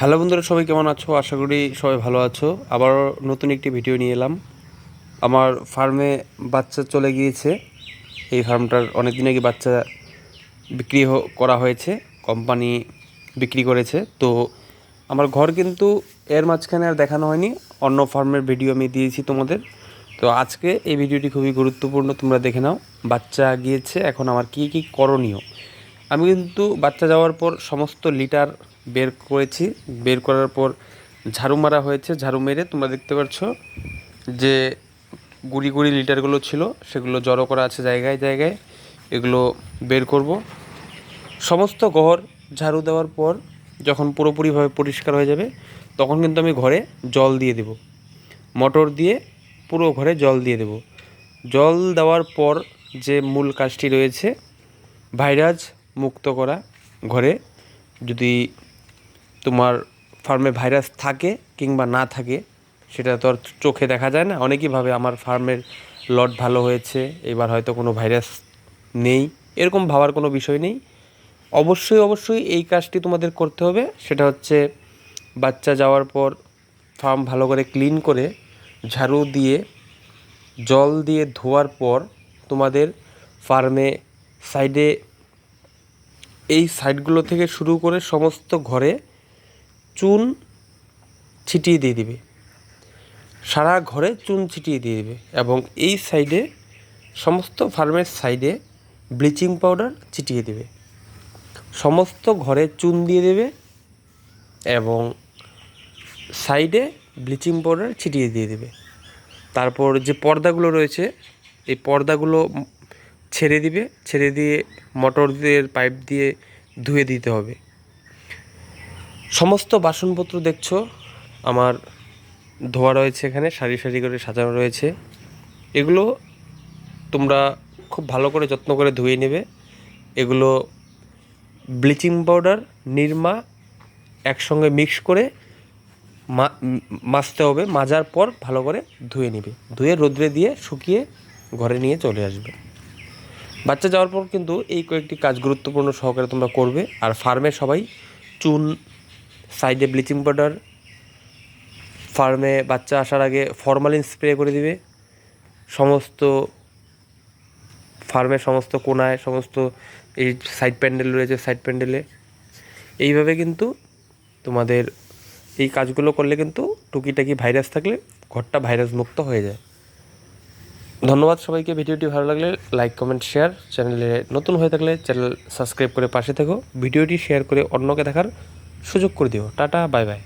Hello বন্ধুরা, সবাই কেমন আছো? আশা করি সবাই ভালো আছো। আবারও নতুন একটি ভিডিও নিয়ে এলাম। আমার ফার্মে বাচ্চা চলে গিয়েছে। এই ফার্মটার অনেক দিন আগে বাচ্চা বিক্রি করা হয়েছে কোম্পানি বিক্রি করেছে। তো আমার ঘর কিন্তু এর মাঝখানে আর দেখানো হয়নি, অন্য ফার্মের ভিডিও আমি দিয়েছি তোমাদের। তো আজকে এই ভিডিওটি খুবই গুরুত্বপূর্ণ, তোমরা দেখে নাও। বাচ্চা গিয়েছে, এখন আমার কী কী করণীয়? আমি কিন্তু বাচ্চা যাওয়ার পর সমস্ত লিটার বের করেছি। বের করার পর ঝাড়ু মারা হয়েছে। ঝাড়ু মেরে তোমরা দেখতে পাচ্ছ যে গুড়ি গুড়ি লিটারগুলো ছিল, সেগুলো জড়ো করা আছে জায়গায় জায়গায়। এগুলো বের করব। সমস্ত ঘর ঝাড়ু দেওয়ার পর যখন পুরোপুরিভাবে পরিষ্কার হয়ে যাবে, তখন কিন্তু আমি ঘরে জল দিয়ে দেব। মোটর দিয়ে পুরো ঘরে জল দিয়ে দেব। জল দেওয়ার পর যে মূল কাজটি রয়েছে ভাইরাস মুক্ত করা ঘরে। যদি তোমার ফার্মে ভাইরাস থাকে কিংবা না থাকে, সেটা তো আর চোখে দেখা যায় না। অনেকেই ভাবে আমার ফার্মের লট ভালো হয়েছে, এবার হয়তো কোনো ভাইরাস নেই। এরকম ভাবার কোনো বিষয় নেই। অবশ্যই অবশ্যই এই কাজটি তোমাদের করতে হবে। সেটা হচ্ছে বাচ্চা যাওয়ার পর ফার্ম ভালো করে ক্লিন করে ঝাড়ু দিয়ে, জল দিয়ে ধোয়ার পর তোমাদের ফার্মে সাইডে এই সাইডগুলো থেকে শুরু করে সমস্ত ঘরে চুন ছিটিয়ে দিয়ে দিবে। সারা ঘরে চুন ছিটিয়ে দিয়ে দিবে এবং এই সাইডে সমস্ত ফার্মের সাইডে ব্লিচিং পাউডার ছিটিয়ে দেবে। সমস্ত ঘরে চুন দিয়ে দেবে এবং সাইডে ব্লিচিং পাউডার ছিটিয়ে দিয়ে দেবে। তারপর যে পর্দাগুলো রয়েছে, এই পর্দাগুলো ছেড়ে দিবে, ছেড়ে দিয়ে মোটর দিয়ে পাইপ দিয়ে ধুয়ে দিতে হবে। সমস্ত বাসনপত্র দেখছ, আমার ধোয়া রয়েছে এখানে, সারি সারি করে সাজানো রয়েছে। এগুলো তোমরা খুব ভালো করে যত্ন করে ধুয়ে নেবে। এগুলো ব্লিচিং পাউডার, নিরমা একসঙ্গে মিক্স করে মাজতে হবে, মাজার পর ভালো করে ধুয়ে নিবে। ধুয়ে রোদ্রে দিয়ে শুকিয়ে ঘরে নিয়ে চলে আসবে। বাচ্চা যাওয়ার পর কিন্তু এই কয়েকটি কাজ গুরুত্বপূর্ণ সহকারে তোমরা করবে। আর ফার্মে সবাই চুন, সাইডে ব্লিচিং পাউডার, ফার্মে বাচ্চা আসার আগে ফরমালিন স্প্রে করে দিবে। সমস্ত ফার্মের সমস্ত কোনায়, সমস্ত এই সাইড প্যান্ডেল রয়েছে সাইড প্যান্ডেলে। এইভাবে কিন্তু তোমাদের এই কাজগুলো করলে কিন্তু টুকিটাকি ভাইরাস থাকলে ঘরটা ভাইরাস মুক্ত হয়ে যায়। ধন্যবাদ সবাইকে। ভিডিওটি ভালো লাগলে লাইক, কমেন্ট, শেয়ার। চ্যানেলে নতুন হয়ে থাকলে চ্যানেল সাবস্ক্রাইব করে পাশে থেকো। ভিডিওটি শেয়ার করে অন্যকে দেখার সুযোগ করে দিও। Tata, bye bye.